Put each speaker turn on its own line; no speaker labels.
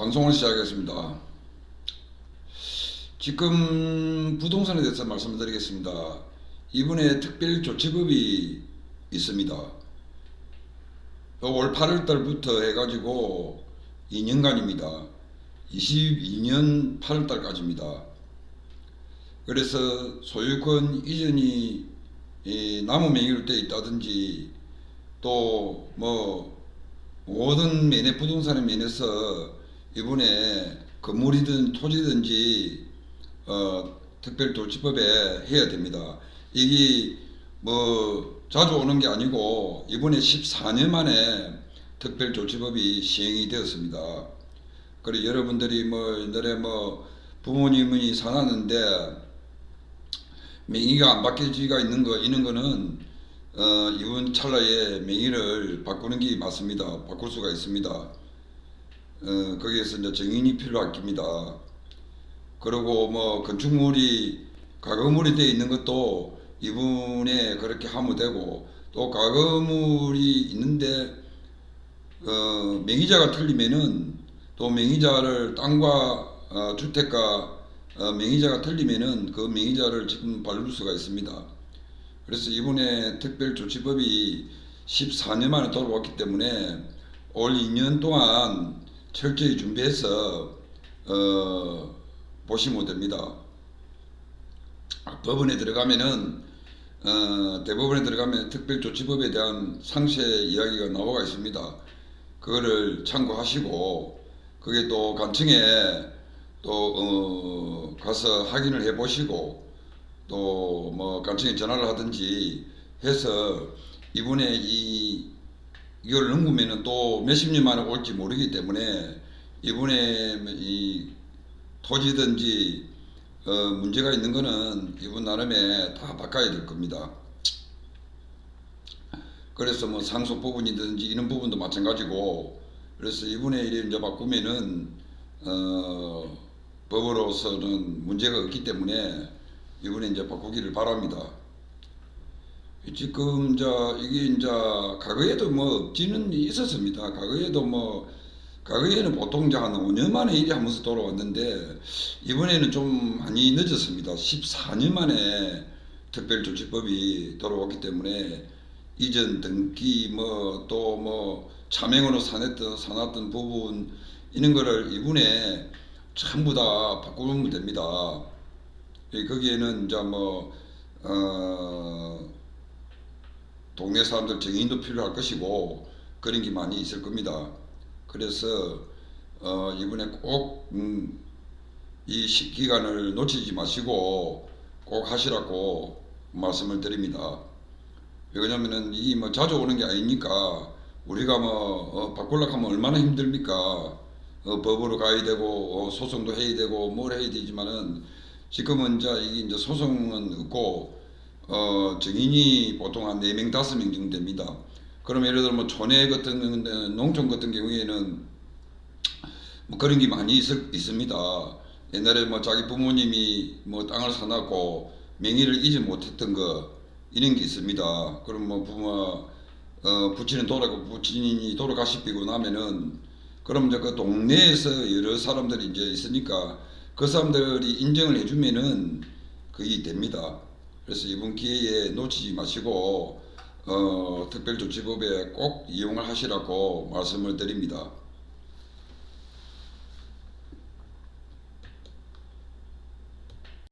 방송을 시작하겠습니다. 지금 부동산에 대해서 말씀드리겠습니다. 이번에 특별조치법이 있습니다. 올 8월 달부터 해가지고 2년간입니다. 22년 8월 달까지입니다. 그래서 소유권 이전이 이 나무 명의로 되어 있다든지 또 뭐 모든 면에 부동산의 면에서 이번에 건물이든 토지든지 어, 특별조치법에 해야 됩니다. 이게 뭐 자주 오는 게 아니고 이번에 14년 만에 특별조치법이 시행이 되었습니다. 그리고 여러분들이 뭐 옛날에 뭐 부모님이 사놨는데 명의가 안 바뀌지가 있는 거 있는 거는 어, 이번 찰나에 명의를 바꾸는 게 맞습니다. 바꿀 수가 있습니다. 어, 거기에서 이제 정인이 필요합니다. 그리고 뭐 건축물이 가건물이 되어 있는 것도 이분에 그렇게 하면 되고 또 가건물이 있는데 어, 명의자가 틀리면은 또 명의자를 땅과 어, 주택가 어, 명의자가 틀리면은 그 명의자를 지금 바를 수가 있습니다. 그래서 이번에 특별조치법이 14년 만에 돌아왔기 때문에 올 2년 동안 철저히 준비해서 어, 보시면 됩니다. 아, 법원에 들어가면은 어, 대법원에 들어가면 특별조치법에 대한 상세 이야기가 나와 있습니다. 그거를 참고하시고 그게 또 간청에 또 어, 가서 확인을 해보시고 또 뭐 간청에 전화를 하든지 해서 이번에 이 이걸 넘으면은 또 몇십 년 만에 올지 모르기 때문에 이번에 이 토지든지 어, 문제가 있는 거는 이분 나름에 다 바꿔야 될 겁니다. 그래서 뭐 상속 부분이든지 이런 부분도 마찬가지고 그래서 일을 이제 바꾸면은 어, 법으로서는 문제가 없기 때문에 이번에 이제 바꾸기를 바랍니다. 지금 이제 이게 이제 과거에도 뭐 없지는 있었습니다. 과거에도 뭐 과거에는 보통 이제 한 5년 만에 일이 한 번씩 돌아왔는데 이번에는 좀 많이 늦었습니다. 14년 만에 특별조치법이 돌아왔기 때문에 이전 등기 뭐 또뭐 차명으로 사냈던 사놨던 부분 이런 거를 이번에 전부 다 바꾸면 됩니다. 예, 거기에는 이제 뭐 어, 동네 사람들 정인도 필요할 것이고 그런 게 많이 있을 겁니다. 그래서 어, 이번에 꼭 음, 기간을 놓치지 마시고 꼭 하시라고 말씀을 드립니다. 왜냐면은 이 뭐 자주 오는 게 아니니까 우리가 뭐 어, 바꾸려고 하면 얼마나 힘듭니까? 어, 법으로 가야 되고 어, 소송도 해야 되고 뭘 해야 되지만은 지금은 이제 이게 이제 소송은 없고 어, 증인이 보통 한 4명, 5명 정도 됩니다. 그럼 예를 들어 뭐 촌에 같은 농촌 같은 경우에는 뭐 그런 게 많이 있, 있습니다. 옛날에 뭐 자기 부모님이 뭐 땅을 사놨고 명의를 잊지 못했던 거 이런 게 있습니다. 그럼 뭐 부모 어, 부친은 돌아가 부친이 돌아가시고 나면은 그럼 이제 그 동네에서 여러 사람들이 이제 있으니까 그 사람들이 인정을 해주면은 그게 됩니다. 그래서 이번 기회에 놓치지 마시고 어, 특별조치법에 꼭 이용을 하시라고 말씀을 드립니다.